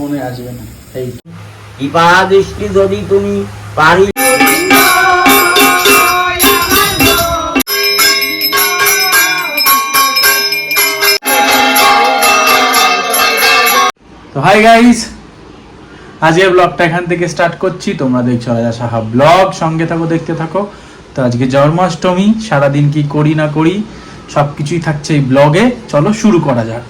মনে আসবে না। এই কৃপা দৃষ্টি যদি তুমি পারি। তো হাই গাইস আজকে ব্লগটা এখান থেকে স্টার্ট করছি। তোমরা দেখছ রাজা সাহা ব্লগ সঙ্গে থাকো দেখতে থাকো। তো আজকে জন্মাষ্টমী সারাদিন কি করি না করি সব কিছুই থাকছে এই ব্লগে চলো শুরু করা যাক।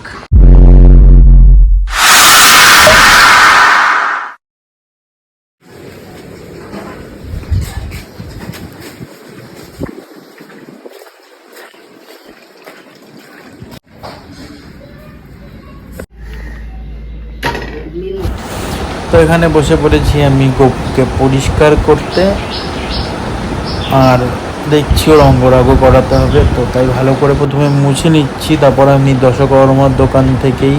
তো এখানে বসে পড়েছি আমি গোপকে পরিষ্কার করতে। আর দেখছি ওর অঙ্গরাগও করাতে হবে, তো তাই ভালো করে প্রথমে মুছে নিচ্ছি, তারপর আমি দশকর্মার দোকান থেকেই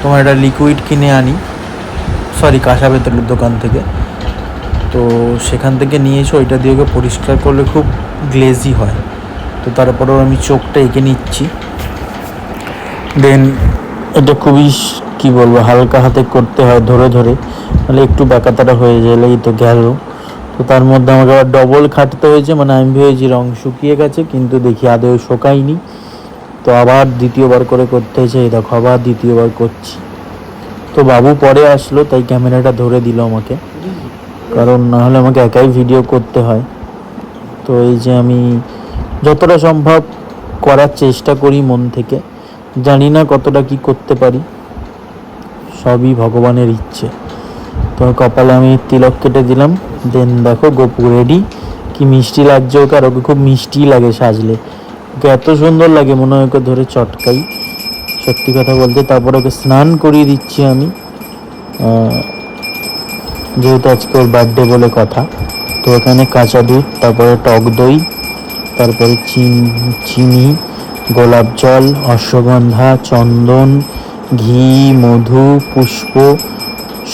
তোমার একটা লিকুইড কিনে আনি। সরি কাঁসা বেতলের দোকান থেকে। তো সেখান থেকে নিয়েছি ওইটা দিয়ে ওকে পরিষ্কার করলে খুব গ্লেজি হয়। তো তারপরেও আমি চোখটা এঁকে নিচ্ছি। দেন এটা খুবই কি বলব, হালকা হাতে করতে হয় ধরে ধরে। মানে একটু ব্যাকাতারা হয়ে গেলেই তো গেল। তো তার মধ্যে আমাকে আবার ডবল খাটতে হয়েছে মানে আমি ভেবেছি রং শুকিয়ে গেছে, কিন্তু দেখি আদেও শোকায়নি। তো আবার দ্বিতীয়বার করে করতে হয়েছে, এই দেখো আবার দ্বিতীয়বার করছি। তো বাবু পরে আসলো, তাই ক্যামেরাটা ধরে দিল আমাকে। কারণ না হলে আমাকে একাই ভিডিও করতে হয়। তো এই যে আমি যতটা সম্ভব করার চেষ্টা করি মন থেকে, জানি না কতটা কি করতে পারি। সবই ভগবানের ইচ্ছে। তো কপালে আমি তিলক কেটে দিলাম। দেন দেখো, গোপু রেডি কি মিষ্টি লাগছে ওকে, আর ওকে খুব মিষ্টি লাগে সাজলে। ওকে এত সুন্দর লাগে, মনে হয় ওকে ধরে চটকাই। সত্যি কথা বলতে, তারপর ওকে স্নান করিয়ে দিচ্ছি আমি। যেহেতু আজকে ওর বার্থডে বলে কথা, তো এখানে কাঁচা দুধ, তারপরে টক দই, তারপরে চিন, চিনি, গোলাপ জল, অশ্বগন্ধা, চন্দন, ঘি, মধু, পুষ্প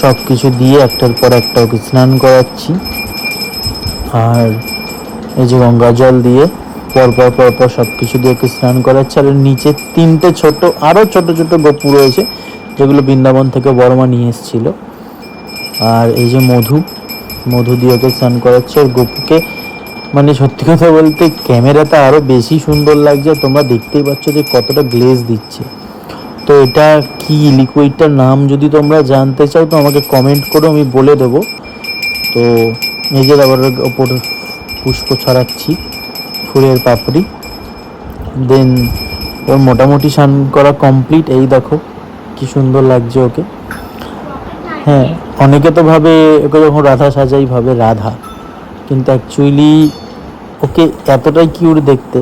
সব কিছু দিয়ে একটার পর একটা ওকে স্নান করাচ্ছি। আর এই যে গঙ্গা জল দিয়ে পরপর পরপর সব কিছু দিয়ে ওকে স্নান করাচ্ছি। আর নিচে তিনটে ছোট আরও ছোট ছোট গপু রয়েছে, যেগুলো বৃন্দাবন থেকে বর্মা নিয়ে এসেছিল। আর এই যে মধু মধু দিয়ে ওকে স্নান করাচ্ছে। আর গপুকে মানে সত্যি কথা বলতে ক্যামেরাতে আরও বেশি সুন্দর লাগছে। তোমরা দেখতেই পাচ্ছ যে কতটা গ্লেজ দিচ্ছে। তো এটা কি লিকুইডটার নাম যদি তোমরা জানতে চাও, তো আমাকে কমেন্ট করো, আমি বলে দেবো। তো নিজের আবার ওপর পুষ্প ছড়াচ্ছি, ফুলের পাপড়ি। দেন ওর মোটামুটি স্নান করা কমপ্লিট এই দেখো, কি সুন্দর লাগছে ওকে। হ্যাঁ অনেকে তো ভাবে ওকে যখন রাধা সাজাই, ভাবে রাধা। কিন্তু অ্যাকচুয়ালি ওকে এতটাই কিউট দেখতে।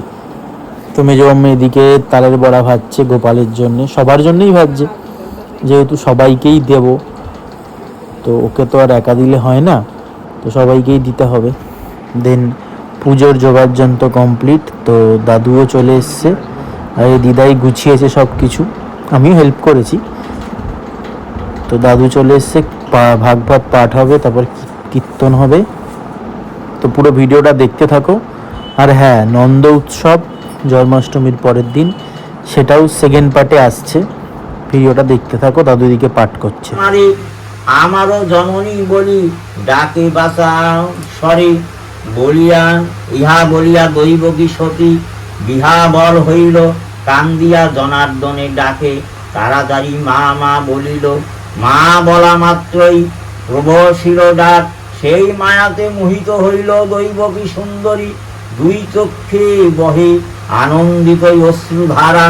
তো মেজো আম্মা এদিকে তালের বড়া ভাজছে, গোপালের জন্য, সবার জন্যই ভাজছে। যেহেতু সবাইকেই দেব, তো ওকে তো আর একা দিলে হয় না, তো সবাইকেই দিতে হবে। দেন পুজোর জোগাড় যন্ত্র কমপ্লিট তো দাদুও চলে এসছে, আর এই দিদাই গুছিয়েছে সব কিছু আমিও হেল্প করেছি। তো দাদু চলে এসছে ভাগ ভাগ পাঠ হবে, তারপর কীর্তন হবে। তো পুরো ভিডিওটা দেখতে থাকো। আর হ্যাঁ নন্দ উৎসব জন্মাষ্টমীর পরের দিন, সেটাও সেকেন্ড পার্টে আসছে। ভিডিওটা দেখতে থাকো, দাদু এদিকে পাঠ করছে। আমারে আমারও জননী বলি, ডাকে বাসা স্বরে বলিয়া, ইহা বলিয়া দৈবকী সতী বিহা বল হইল কান্দিয়া জনার্দনে ডাকে, তাড়াতাড়ি মা মা বলিল, মা বলা মাত্রই প্রবশিল ডাক সেই মায়াতে মোহিত হইল দৈবকী সুন্দরী দুই চক্ষে বহে আনন্দিত অশ্রুধারা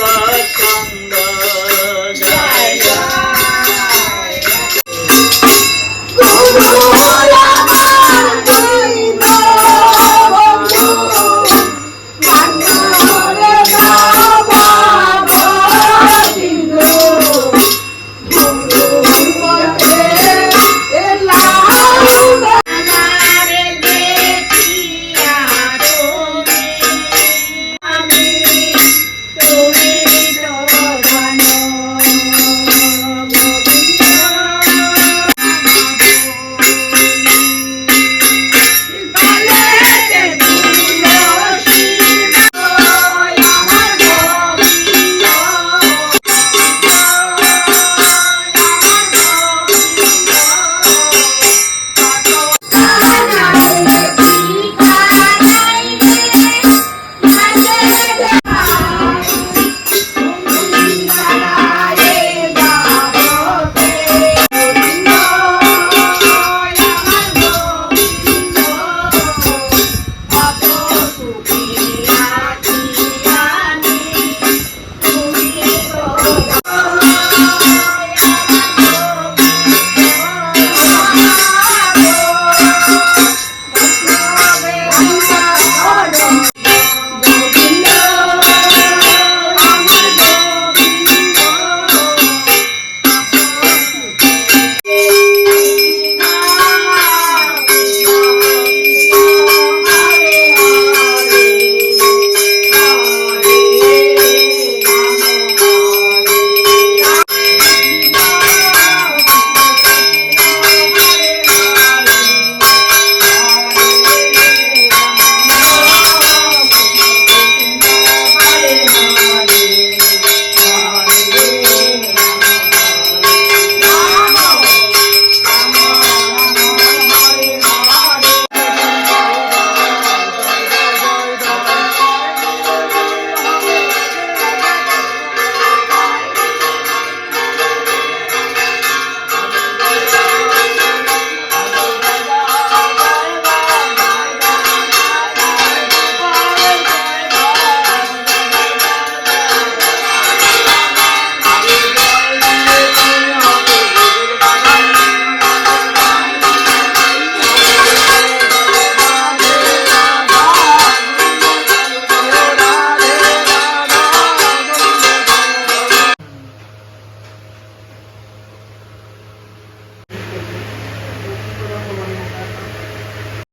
বাচ্চা